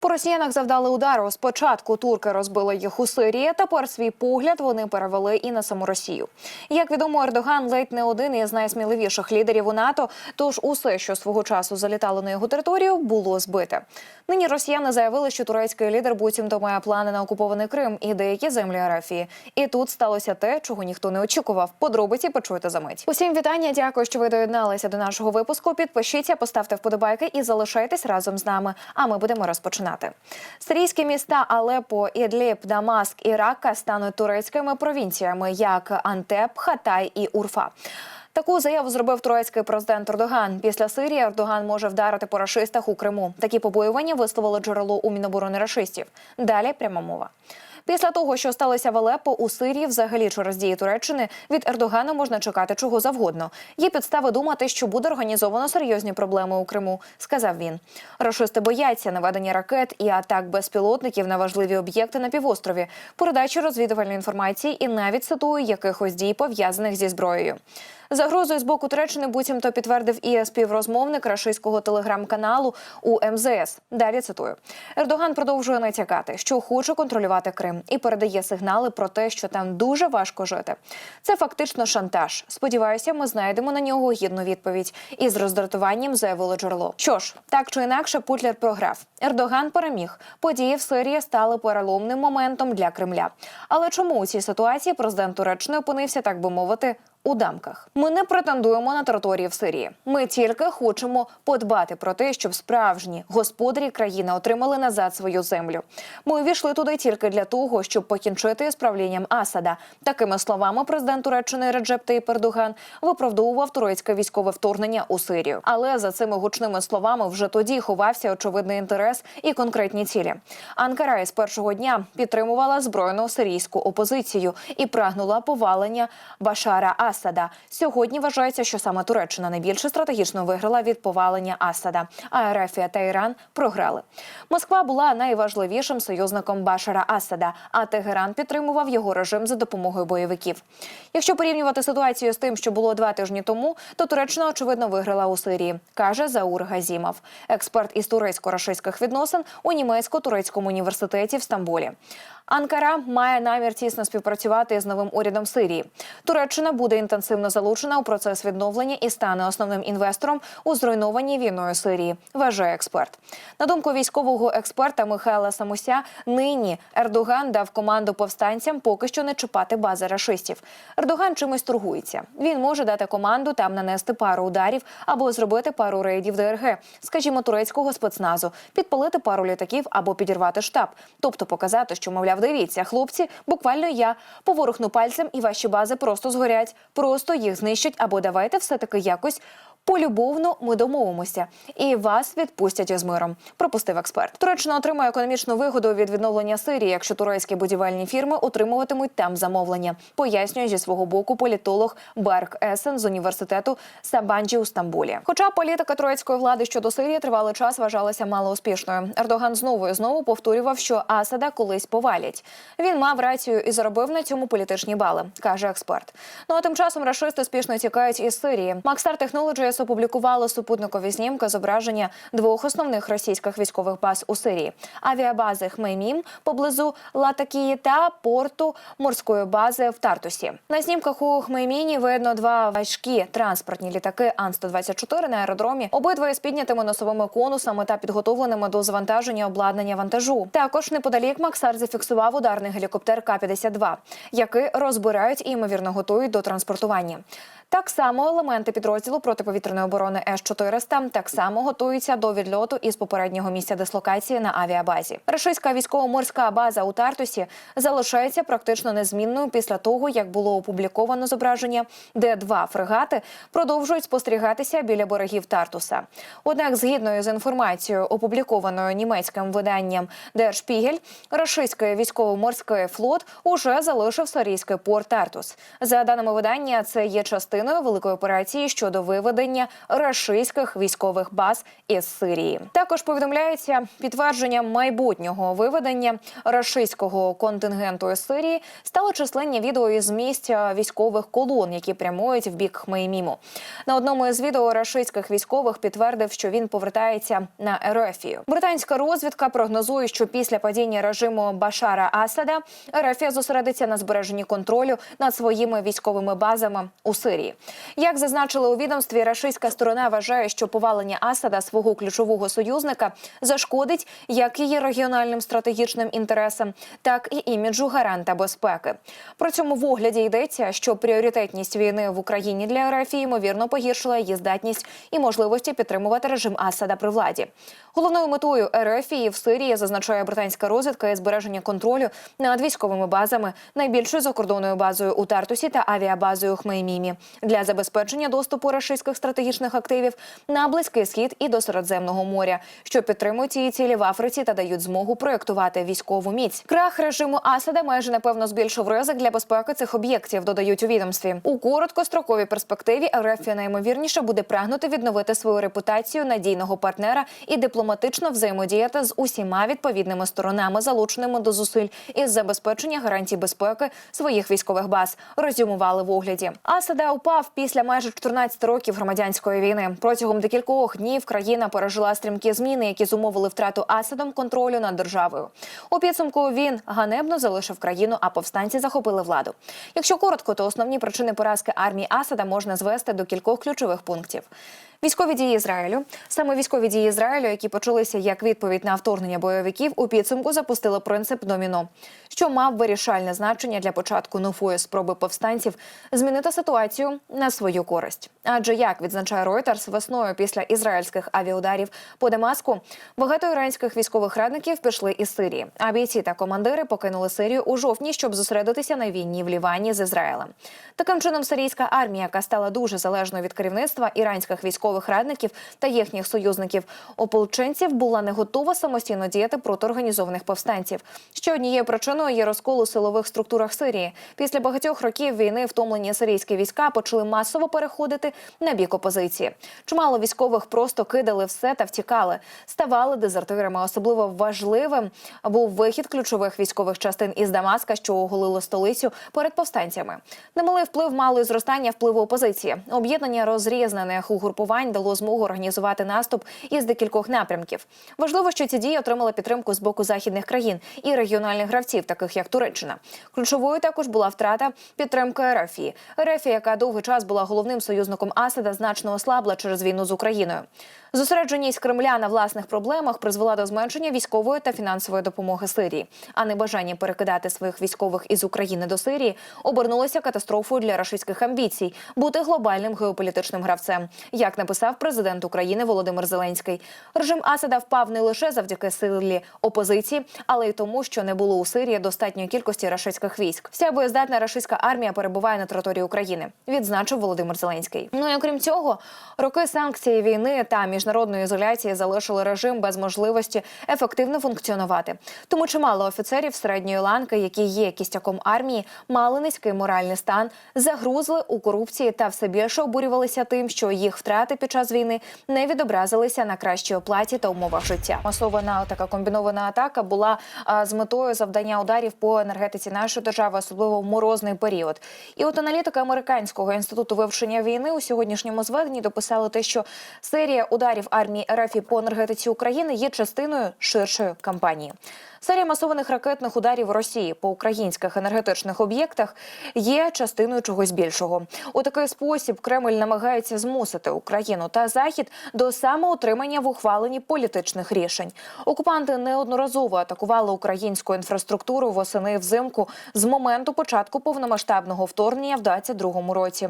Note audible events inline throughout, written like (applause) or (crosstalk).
По росіянах завдали удару. Спочатку турки розбили їх у Сирії. Тепер свій погляд вони перевели і на саму Росію. Як відомо, Ердоган ледь не один із найсміливіших лідерів у НАТО. Тож усе, що свого часу залітало на його територію, було збите. Нині росіяни заявили, що турецький лідер буцімто має плани на окупований Крим і деякі землі Арафії. І тут сталося те, чого ніхто не очікував. Подробиці почуєте за мить. Усім вітання. Дякую, що ви доєдналися до нашого випуску. Підпишіться, поставте вподобайки і залишайтесь разом з нами. А ми будемо розпочинати. Сирійські міста Алепо, Ідліб, Дамаск і Ракка стануть турецькими провінціями, як Антеп, Хатай і Урфа. Таку заяву зробив турецький президент Ердоган. Після Сирії Ердоган може вдарити по рашистах у Криму. Такі побоювання висловило джерело у Міноборони рашистів. Далі пряма мова. Після того, що сталося в Алеппо, у Сирії, взагалі через дії Туреччини, від Ердогана можна чекати чого завгодно. Є підстави думати, що буде організовано серйозні проблеми у Криму, сказав він. Рашисти бояться наведення ракет і атак безпілотників на важливі об'єкти на півострові, передачі розвідувальної інформації і навіть цитую якихось дій пов'язаних зі зброєю. Загрозою з боку Туреччини буцімто підтвердив і співрозмовник рашистського телеграм-каналу у МЗС. Далі цитую: Ердоган продовжує натякати, що хоче контролювати Крим і передає сигнали про те, що там дуже важко жити. Це фактично шантаж. Сподіваюся, ми знайдемо на нього гідну відповідь. І з роздратуванням заявило джерело. Що ж, так чи інакше, Путлер програв. Ердоган переміг. Події в Сирії стали переломним моментом для Кремля. Але чому у цій ситуації президент Туреччини опинився, так би мовити, у дамках. Ми не претендуємо на території в Сирії. Ми тільки хочемо подбати про те, щоб справжні господарі країни отримали назад свою землю. Ми увійшли туди тільки для того, щоб покінчити з правлінням Асада. Такими словами, президент Туреччини Реджеп Таїп Ердоган виправдовував турецьке військове вторгнення у Сирію. Але за цими гучними словами вже тоді ховався очевидний інтерес і конкретні цілі. Анкара із першого дня підтримувала збройну сирійську опозицію і прагнула повалення Башара Асада. Сьогодні вважається, що саме Туреччина найбільше стратегічно виграла від повалення Асада, а Арафія та Іран програли. Москва була найважливішим союзником Башара Асада, а Тегеран підтримував його режим за допомогою бойовиків. Якщо порівнювати ситуацію з тим, що було два тижні тому, то Туреччина очевидно виграла у Сирії, каже Заур Газімов, експерт із турецько-рашистських відносин у німецько-турецькому університеті в Стамбулі. Анкара має намір тісно співпрацювати з новим урядом Сирії. Туреччина буде інтенсивно залучена у процес відновлення і стане основним інвестором у зруйнованій війною Сирії. Вважає експерт. На думку військового експерта Михайла Самуся, нині Ердоган дав команду повстанцям поки що не чіпати бази рашистів. Ердоган чимось торгується. Він може дати команду там нанести пару ударів або зробити пару рейдів ДРГ, скажімо, турецького спецназу, підпалити пару літаків або підірвати штаб, тобто показати, що мовляв. Дивіться, хлопці, буквально я поворухну пальцем, і ваші бази просто згорять, просто їх знищать, або давайте все таки якось. Полюбовно ми домовимося, і вас відпустять із миром. Пропустив експерт. Туреччина отримає економічну вигоду від відновлення Сирії, якщо турецькі будівельні фірми отримуватимуть там замовлення. Пояснює зі свого боку політолог Берк Есен з університету Сабанджі у Стамбулі. Хоча політика турецької влади щодо Сирії тривалий час вважалася малоуспішною. Ердоган знову і знову повторював, що Асада колись повалять. Він мав рацію і заробив на цьому політичні бали, каже експерт. Ну а тим часом рашисти спішно тікають із Сирії. Макстар Technologies опублікувало супутникові знімки зображення двох основних російських військових баз у Сирії: авіабази Хмеймім поблизу Латакії та порту морської бази в Тартусі. На знімках у Хмейміні видно два важкі транспортні літаки Ан-124 на аеродромі. Обидва із піднятими носовими конусами та підготовленими до завантаження обладнання вантажу. Також неподалік Максар зафіксував ударний гелікоптер К-52, який розбирають і ймовірно готують до транспортування. Так само елементи підрозділу протиповітряної оборони С-400 так само готуються до відльоту із попереднього місця дислокації на авіабазі. Рашистська військово-морська база у Тартусі залишається практично незмінною після того, як було опубліковано зображення, де два фрегати продовжують спостерігатися біля берегів Тартуса. Однак, згідно з інформацією, опублікованою німецьким виданням Der Spiegel, рашистський військово-морський флот уже залишив сирійський порт Тартус. За даними видання, це є частина частиною великої операції щодо виведення рашистських військових баз із Сирії. Також повідомляється підтвердження майбутнього виведення рашистського контингенту із Сирії стало численні відео із місця військових колон, які прямують в бік Хмейміму. На одному із відео рашистських військових підтвердив, що він повертається на Ерефію. Британська розвідка прогнозує, що після падіння режиму Башара Асада Ерефія зосередиться на збереженні контролю над своїми військовими базами у Сирії. Як зазначили у відомстві, рашистська сторона вважає, що повалення Асада свого ключового союзника зашкодить як її регіональним стратегічним інтересам, так і іміджу гаранта безпеки. При цьому в огляді йдеться, що пріоритетність війни в Україні для РФ ймовірно погіршила її здатність і можливості підтримувати режим Асада при владі. Головною метою РФ в Сирії зазначає британська розвідка і збереження контролю над військовими базами, найбільшою закордонною базою у Тартусі та авіабазою Хмеймімі для забезпечення доступу рашистських стратегічних активів на близький схід і до Середземного моря, що підтримують ці цілі в Африці та дають змогу проєктувати військову міць. Крах режиму Асада майже напевно збільшив ризик для безпеки цих об'єктів. Додають у відомстві у короткостроковій перспективі. РФ наймовірніше буде прагнути відновити свою репутацію надійного партнера і дипломатично взаємодіяти з усіма відповідними сторонами, залученими до зусиль із забезпечення гарантій безпеки своїх військових баз. Резюмували в огляді. Асада упав після майже 14 років громадянської війни. Протягом декількох днів країна пережила стрімкі зміни, які зумовили втрату Асадом контролю над державою. У підсумку він ганебно залишив країну, а повстанці захопили владу. Якщо коротко, то основні причини поразки армії Асада можна звести до кількох ключових пунктів. Військові дії Ізраїлю саме військові дії Ізраїлю, які почалися як відповідь на вторгнення бойовиків, у підсумку запустили принцип доміно, що мав вирішальне значення для початку нової спроби повстанців змінити ситуацію на свою користь. Адже як відзначає Reuters, весною після ізраїльських авіаударів по Дамаску, багато іранських військових радників пішли із Сирії. А бійці та командири покинули Сирію у жовтні, щоб зосередитися на війні в Лівані з Ізраїлем. Таким чином, сирійська армія, яка стала дуже залежною від керівництва іранських військових радників та їхніх союзників ополченців, була не готова самостійно діяти проти організованих повстанців. Ще однією причиною є розкол у силових структурах Сирії. Після багатьох років війни втомлені сирійські війська почали масово переходити на бік опозиції. Чимало військових просто кидали все та втікали, ставали дезертирами. Особливо важливим був вихід ключових військових частин із Дамаска, що оголило столицю перед повстанцями. Немалий вплив мало зростання впливу опозиції. Об'єднання розрізнених угрупувань дало змогу організувати наступ із декількох напрямків. Важливо, що ці дії отримали підтримку з боку західних країн і регіональних гравців, таких як Туреччина. Ключовою також була втрата підтримки Ерефії. Ерефія, яка довгий час була головним союзником Асада, значно ослабла через війну з Україною. Зосередженість Кремля на власних проблемах призвела до зменшення військової та фінансової допомоги Сирії, а небажання перекидати своїх військових із України до Сирії обернулося катастрофою для рашистських амбіцій бути глобальним геополітичним гравцем, як написав президент України Володимир Зеленський. Режим Асада впав не лише завдяки силі опозиції, але й тому, що не було у Сирії достатньої кількості рашистських військ. Вся боєздатна рашистська армія перебуває на території України, відзначив Володимир Зеленський. Ну і окрім цього, роки санкцій війни та міжнародної ізоляції залишили режим без можливості ефективно функціонувати. Тому чимало офіцерів середньої ланки, які є кістяком армії, мали низький моральний стан, загрузли у корупції та все більше обурювалися тим, що їх втрати під час війни не відобразилися на кращій оплаті та умовах життя. Масована така комбінована атака була з метою завдання ударів по енергетиці нашої держави, особливо в морозний період. І от аналітики американського інституту вивчення війни у сьогоднішньому зведенні дописали те, що серія ударів армії РФ по енергетиці України є частиною ширшої кампанії. Серія масованих ракетних ударів Росії по українських енергетичних об'єктах є частиною чогось більшого. У такий спосіб Кремль намагається змусити Україну та Захід до самоутримання в ухваленні політичних рішень. Окупанти неодноразово атакували українську інфраструктуру восени взимку з моменту початку повномасштабного вторгнення в 2022 році.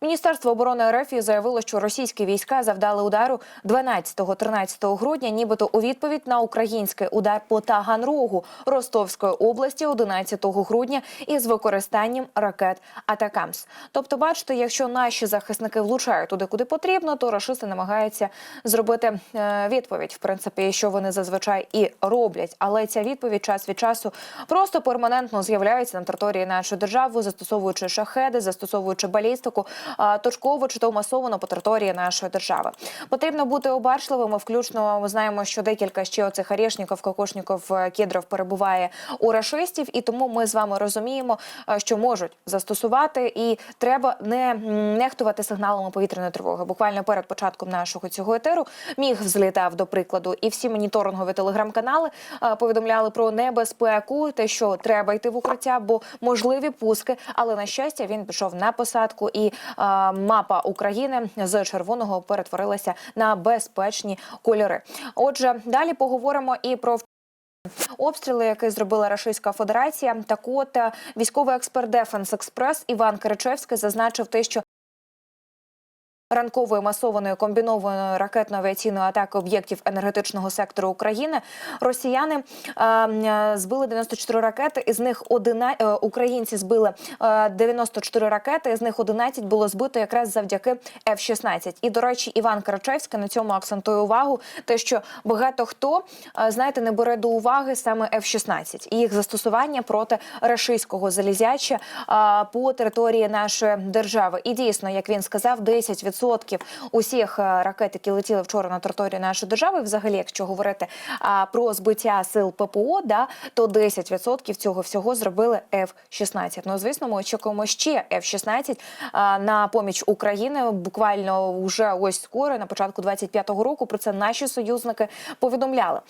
Міністерство оборони РФ заявило, що російські війська завдали удару 12-13 грудня, нібито у відповідь на український удар по Таганрогу Ростовської області 11 грудня із використанням ракет Атакамс. Тобто, бачите, якщо наші захисники влучають туди, куди потрібно, то рашисти намагаються зробити е, відповідь, в принципі, що вони зазвичай і роблять. Але ця відповідь час від часу просто перманентно з'являється на території нашої держави, застосовуючи шахеди, застосовуючи балістику, точково чи то масово по території нашої держави. Потрібно бути обачливими. Включно ми знаємо, що декілька ще оцих орешників, кокошників, е, кедрів перебуває у рашистів, і тому ми з вами розуміємо, е, що можуть застосувати, і треба не нехтувати сигналами повітряної тривоги. Буквально перед початком нашого цього етеру міг взлітав до прикладу, і всі моніторингові телеграм-канали е, повідомляли про небезпеку, те, що треба йти в укриття, бо можливі пуски. Але на щастя, він пішов на посадку, і мапа України з червоного перетворилася на безпечні кольори. Отже, далі поговоримо і про Обстріли, які зробила Російська Федерація, так от е, військовий експерт Дефенс Експрес Іван Киричевський зазначив те, що ранкової масованої комбінованої ракетно-авіаційної атаки об'єктів енергетичного сектору України росіяни е, е, збили 94 ракети. Із них 11, е, українці збили е, 94 ракети. З них 11 було збито якраз завдяки F-16. І до речі, Іван Карачевський на цьому акцентує увагу, те, що багато хто е, знаєте не бере до уваги саме F-16 і їх застосування проти рашистського залізяча е, по території нашої держави. І дійсно, як він сказав, 10% усіх е, ракет, які летіли вчора на території нашої держави, взагалі, якщо говорити про збиття сил ППО, да то 10% цього всього зробили F-16. Ну звісно, ми очікуємо ще F-16 а, на поміч України. Буквально вже ось скоро, на початку 25-го року. Про це наші союзники повідомляли.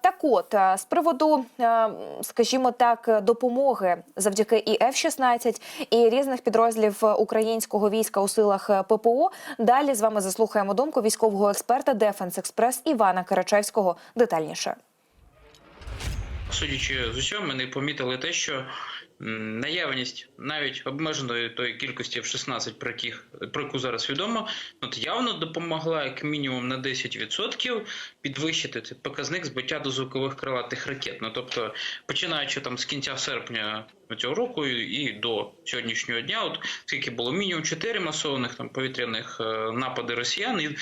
Так, от а, з приводу, а, скажімо так, допомоги завдяки і F-16, і різних підрозділів українського війська у силах е, ППО. Далі з вами заслухаємо думку військового експерта Дефенс Експрес Івана Карачевського детальніше. Судячи з усього, ми не помітили те, що наявність навіть обмеженої тої кількості F-16, про яких про яку зараз відомо, от явно допомогла як мінімум на 10% підвищити цей показник збиття до звукових крилатих ракет. Ну тобто, починаючи там з кінця серпня цього року і до сьогоднішнього дня, от скільки було мінімум 4 масованих там повітряних е, напади росіян, і е,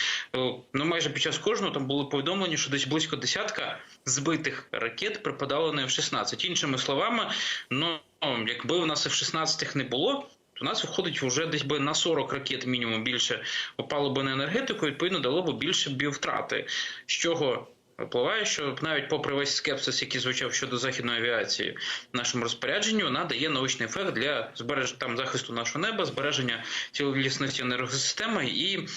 ну майже під час кожного там були повідомлені, що десь близько десятка збитих ракет припадало на F-16. Іншими словами, ну якби у нас F-16 не було. У нас виходить вже десь би на 40 ракет мінімум більше попало би на енергетику, відповідно дало б більше біовтрати. З чого випливає, що навіть попри весь скепсис, який звучав щодо західної авіації в нашому розпорядженні, вона дає научний ефект для збереження там захисту нашого неба, збереження цілісності енергосистеми і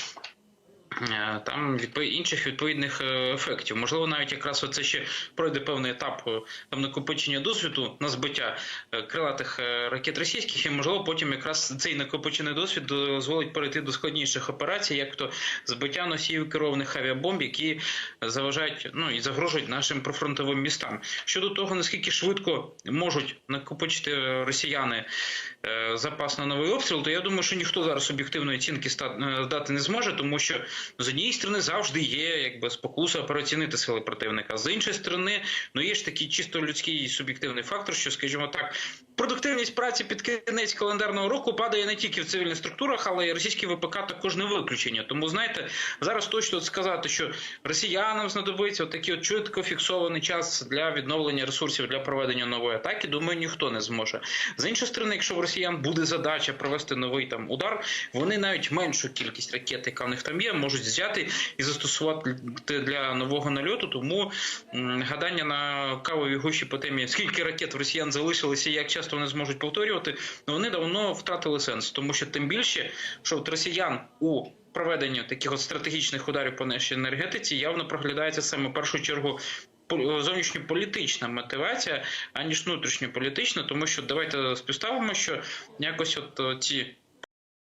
там відповідь інших відповідних е, ефектів. Можливо, навіть якраз оце ще пройде певний етап е, там накопичення досвіду на збиття е, крилатих е, ракет російських, і можливо потім якраз цей накопичений досвід дозволить перейти до складніших операцій, як то збиття носіїв керованих авіабомб, які заважають ну і загрожують нашим прифронтовим містам. Щодо того, наскільки швидко можуть накопичити росіяни е, запас на новий обстріл, то я думаю, що ніхто зараз об'єктивної оцінки е, дати не зможе, тому що з однієї сторони завжди є якби спокуса переоцінити сили противника. З іншої сторони, ну є ж такий чисто людський суб'єктивний фактор, що, скажімо так, продуктивність праці під кінець календарного року падає не тільки в цивільних структурах, але й російські ВПК також не виключення. Тому знаєте, зараз точно сказати, що росіянам знадобиться такий от чітко фіксований час для відновлення ресурсів для проведення нової атаки. Думаю, ніхто не зможе. З іншої сторони, якщо в росіян буде задача провести новий там удар, вони навіть меншу кількість ракет, яка в них там є, можуть взяти і застосувати для нового нальоту. Тому гадання на кавовій гущі по темі, скільки ракет в росіян залишилося, і як часто вони зможуть повторювати, ну вони давно втратили сенс, тому що тим більше, що от росіян у проведенні таких от стратегічних ударів по нашій енергетиці явно проглядається саме в першу чергу. По- Зовнішньополітична мотивація, аніж внутрішньополітична, тому що давайте співставимо, що якось от е, ці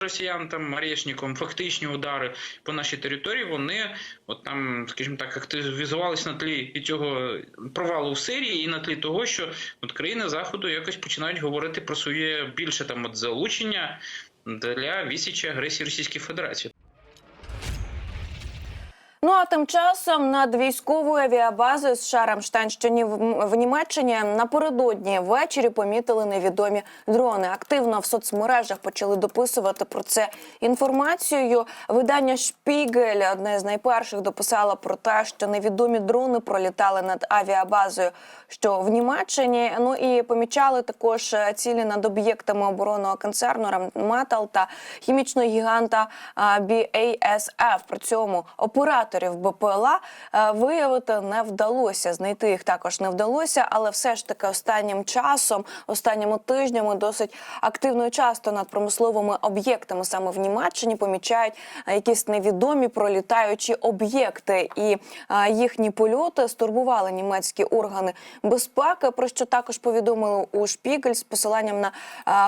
росіян там Орешником, фактичні удари по нашій території, вони от там, скажімо так, активізувалися на тлі і цього провалу в Сирії, і на тлі того, що от країни заходу якось починають говорити про своє більше там от залучення для відсічі агресії Російської Федерації. Ну а тим часом над військовою авіабазою США Рамштайн, що ні в Німеччині напередодні ввечері помітили невідомі дрони. Активно в соцмережах почали дописувати про це інформацією. Видання Шпігель, одне з найперших, дописало про те, що невідомі дрони пролітали над авіабазою, що в Німеччині. Ну і помічали також е, цілі над об'єктами оборонного концерну Рамметал та хімічного гіганта BASF. При цьому операторів БПЛА е, виявити не вдалося. Знайти їх також не вдалося, але все ж таки останнім часом, останніми тижнями, досить активно і часто над промисловими об'єктами саме в Німеччині помічають е, якісь невідомі пролітаючі об'єкти, і е, їхні польоти стурбували німецькі органи безпеки. Про що також повідомили у Шпігель з посиланням на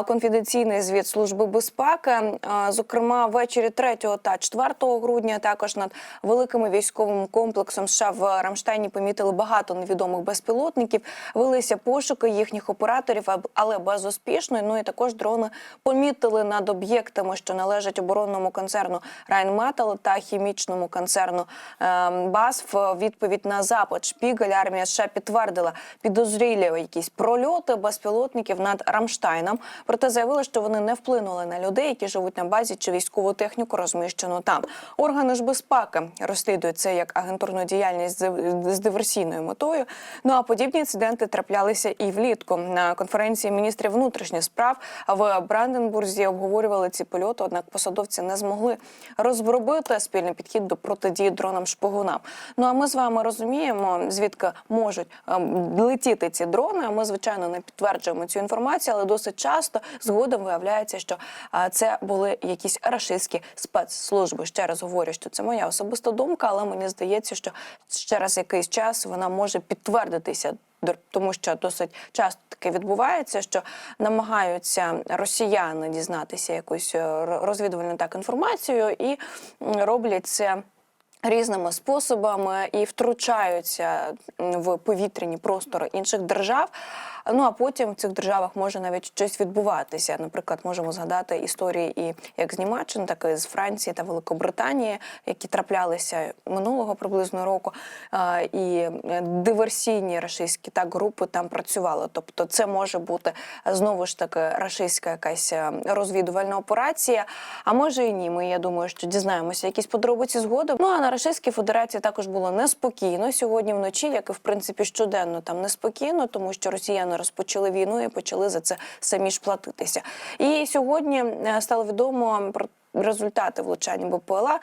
конфіденційний звіт служби безпеки. Зокрема, ввечері 3 та 4 грудня також над великим військовим комплексом США в Рамштайні помітили багато невідомих безпілотників. Велися пошуки їхніх операторів, але безуспішно. Ну і також дрони помітили над об'єктами, що належать оборонному концерну Райнметал та хімічному концерну ем, БАСФ. Відповідь на запит Шпігель армія США підтвердила підозрілі якісь прольоти безпілотників над Рамштайном. Проте заявили, що вони не вплинули на людей, які живуть на базі чи військову техніку розміщену там. Органи ж безпеки розслідують це як агентурну діяльність з диверсійною метою. Ну а подібні інциденти траплялися і влітку. На конференції міністрів внутрішніх справ в Бранденбурзі обговорювали ці польоти. Однак посадовці не змогли розробити спільний підхід до протидії дронам шпигунам. Ну а ми з вами розуміємо, звідки можуть ем, летіти ці дрони. Ми звичайно не підтверджуємо цю інформацію, але досить часто згодом виявляється, що це були якісь рашистські спецслужби. Ще раз говорю, що це моя особиста думка, але мені здається, що через якийсь час вона може підтвердитися. Тому що досить часто таке відбувається, що намагаються росіяни дізнатися якусь е, розвідувальну так інформацію і роблять це. Різними способами і втручаються в повітряні простори інших держав. Ну а потім в цих державах може навіть щось відбуватися. Наприклад, можемо згадати історії і як з Німеччини, так і з Франції та Великобританії, які траплялися минулого приблизно року. І диверсійні рашистські так групи там працювали. Тобто, це може бути знову ж таки рашистська якась е, розвідувальна операція. А може і ні. Ми я думаю, що дізнаємося якісь подробиці згодом. Ну а на Рашистській Федерації також було неспокійно сьогодні вночі, як і в принципі щоденно там неспокійно, тому що росіяни розпочали війну і почали за це самі ж платитися. І сьогодні е, стало відомо про. Результати влучання БПЛА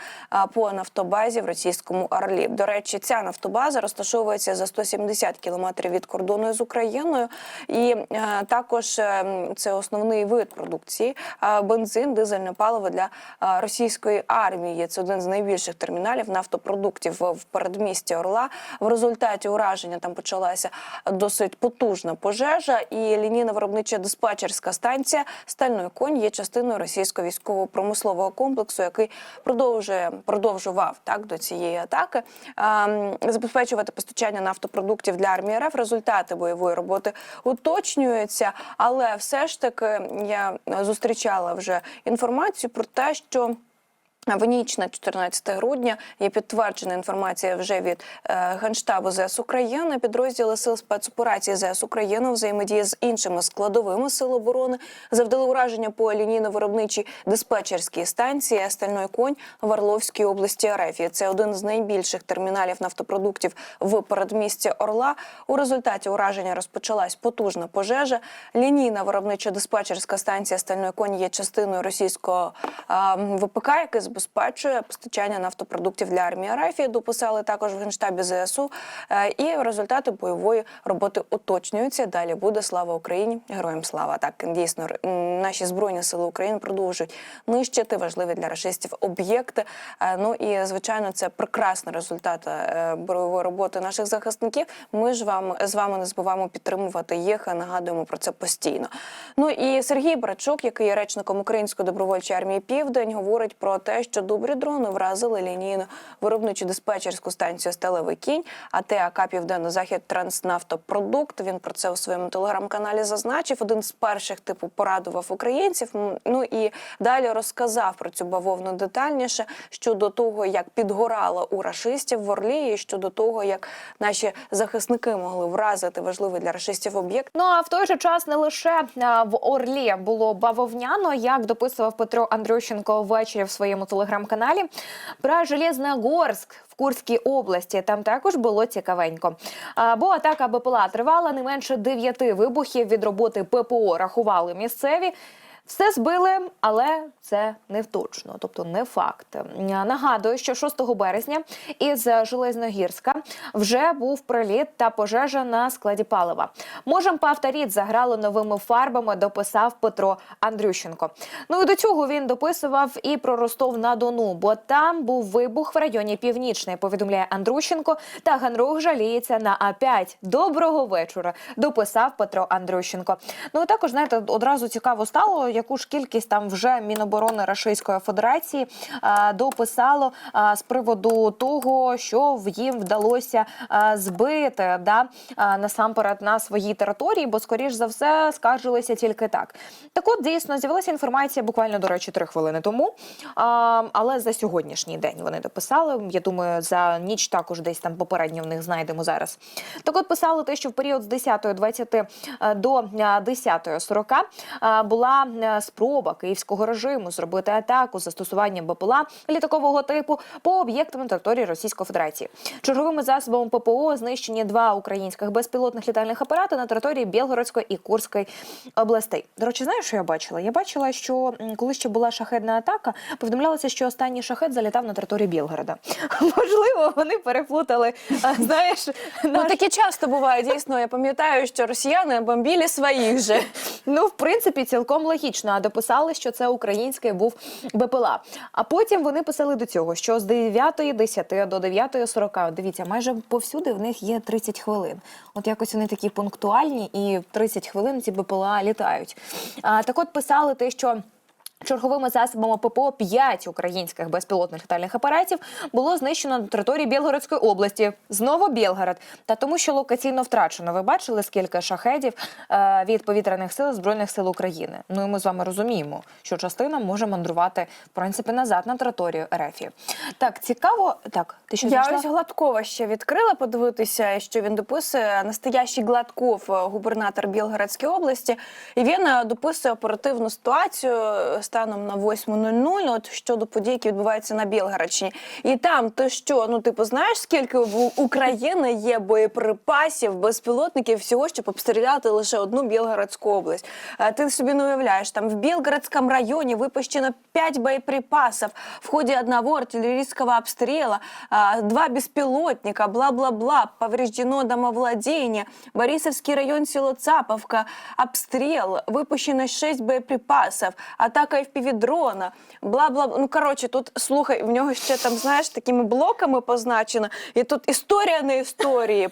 по нафтобазі в російському Орлі. До речі, ця нафтобаза розташовується за 170 кілометрів від кордону з Україною, і е, також е, це основний вид продукції бензин, дизельне паливо для російської армії. Це один з найбільших терміналів нафтопродуктів в передмісті Орла. В результаті ураження там почалася досить потужна пожежа, і лінійна виробнича диспетчерська станція Стальної конь є частиною російського військово-промислового комплексу, який продовжує продовжував так до цієї атаки ем, забезпечувати постачання нафтопродуктів для армії РФ. Результати бойової роботи уточнюються, але все ж таки я зустрічала вже інформацію про те, що. В ніч на 14 грудня є підтверджена інформація вже від е, Генштабу ЗС України. Підрозділи сил спецоперації ЗС України взаємодії з іншими складовими сил оборони завдали ураження по лінійно-виробничій диспетчерській станції «Стальной конь» в Орловській області РФ. Це один з найбільших терміналів нафтопродуктів в передмісті Орла. У результаті ураження розпочалась потужна пожежа. Лінійна виробнича диспетчерська станція «Стальной конь» є частиною російського а, ВПК, який забезпечує постачання нафтопродуктів для армії РФ. Дописали також в генштабі ЗСУ. Е, І результати бойової роботи уточнюються. Далі буде слава Україні, героям слава. Так дійсно наші збройні сили України продовжують нищити важливі для рашистів об'єкти. Е, Ну і звичайно, це прекрасний результат е, бойової роботи наших захисників. Ми ж вам з вами не забуваємо підтримувати їх. Нагадуємо про це постійно. Ну і Сергій Брачук, який є речником Української добровольчої армії Південь, говорить про те, повідомляє, що добрі дрони вразили лінійну виробничу диспетчерську станцію Сталевий кінь. АТ АК Південно-Захід Транснафтопродукт. Він про це у своєму телеграм-каналі зазначив. Один з перших типу порадував українців. Ну і далі розказав про цю бавовну детальніше щодо того, як підгорало у рашистів в Орлі, і щодо того, як наші захисники могли вразити важливий для рашистів об'єкт. Ну а в той же час не лише в Орлі було бавовняно, як дописував Петро Андрющенко ввечері в своєму телеграм-каналі. Про Железногорськ в Курській області там також було цікавенько. Бо атака БПЛА тривала не менше дев'яти вибухів від роботи ППО. Рахували місцеві. Все збили, але це не точно, тобто не факт. Нагадую, що 6 березня із Железногірська вже був приліт та пожежа на складі палива. Можем повторіть, заграли новими фарбами, дописав Петро Андрющенко. Ну і до цього він дописував і про Ростов на Дону, бо там був вибух в районі Північний. Повідомляє Андрущенко. Та Ганрух жаліється на А5. Доброго вечора. Дописав Петро Андрющенко. Ну також знаєте, одразу цікаво стало, яку ж кількість там вже Міноборони Російської Федерації а, дописало а, з приводу того, що їм вдалося а, збити да, насамперед на своїй території, бо скоріш за все скаржилися тільки так. Так от дійсно з'явилася інформація буквально до речі три хвилини тому. Але за сьогоднішній день вони дописали. Я думаю, за ніч також десь там попередньо в них знайдемо зараз. Так от писали те, що в період з 10.20 до е, 10.40 е, була е, спроба київського режиму зробити атаку з застосуванням БПЛА літакового типу по об'єктам території Російської Федерації. Черговими засобами ППО знищені два українських безпілотних літальних апарати на території Білгородської і Курської областей. До речі, знаєш, що я бачила? Я бачила, що коли ще була шахедна атака, повідомлялося, що останній шахет залітав на територію Білгорода. (laughs) Можливо, вони переплутали. Знаєш, Ну таке часто буває. Дійсно, я пам'ятаю, що росіяни бомбілі своїх же. Ну, в принципі, цілком логічно. А дописали, що це український був БПЛА. А потім вони писали до цього, що з 9.10 до 9.40, от дивіться, майже повсюди в них є 30 хвилин. От якось вони такі пунктуальні, і 30 хвилин ці БПЛА літають. А, так от писали те, що. Черговими засобами ППО 5 українських безпілотних літальних апаратів було знищено на території Білгородської області. Знову Білгород. Та тому, що локаційно втрачено. Ви бачили, скільки шахедів е, від повітряних сил Збройних сил України. Ну і ми з вами розуміємо, що частина може мандрувати в принципі назад на територію РФ. Так, цікаво. Так, ти що Я ось Гладкова ще відкрила подивитися, що він дописує. Настоящий Гладков, е, губернатор Білгородської області, і він е, дописує оперативну ситуацію станом на 8.00 от щодо подій, які відбуваються на Білгородщині. І там ти що? Ну типу, знаєш, скільки в України є боєприпасів, безпілотників всього, щоб обстріляти лише одну Білгородську область. Е, Ти собі не уявляєш, там в Белгородском районе выпущено 5 боеприпасов в ходе одного артиллерийского обстрела, а, два беспилотника, бла-бла-бла, повреждено домовладение, Борисовский район, село Цаповка, обстрел, выпущено 6 боеприпасов, атака FPV-дрона, бла-бла. Ну, коротше, тут, слухай, в нього ще там, знаєш, такими блоками позначено, і тут історія на історії,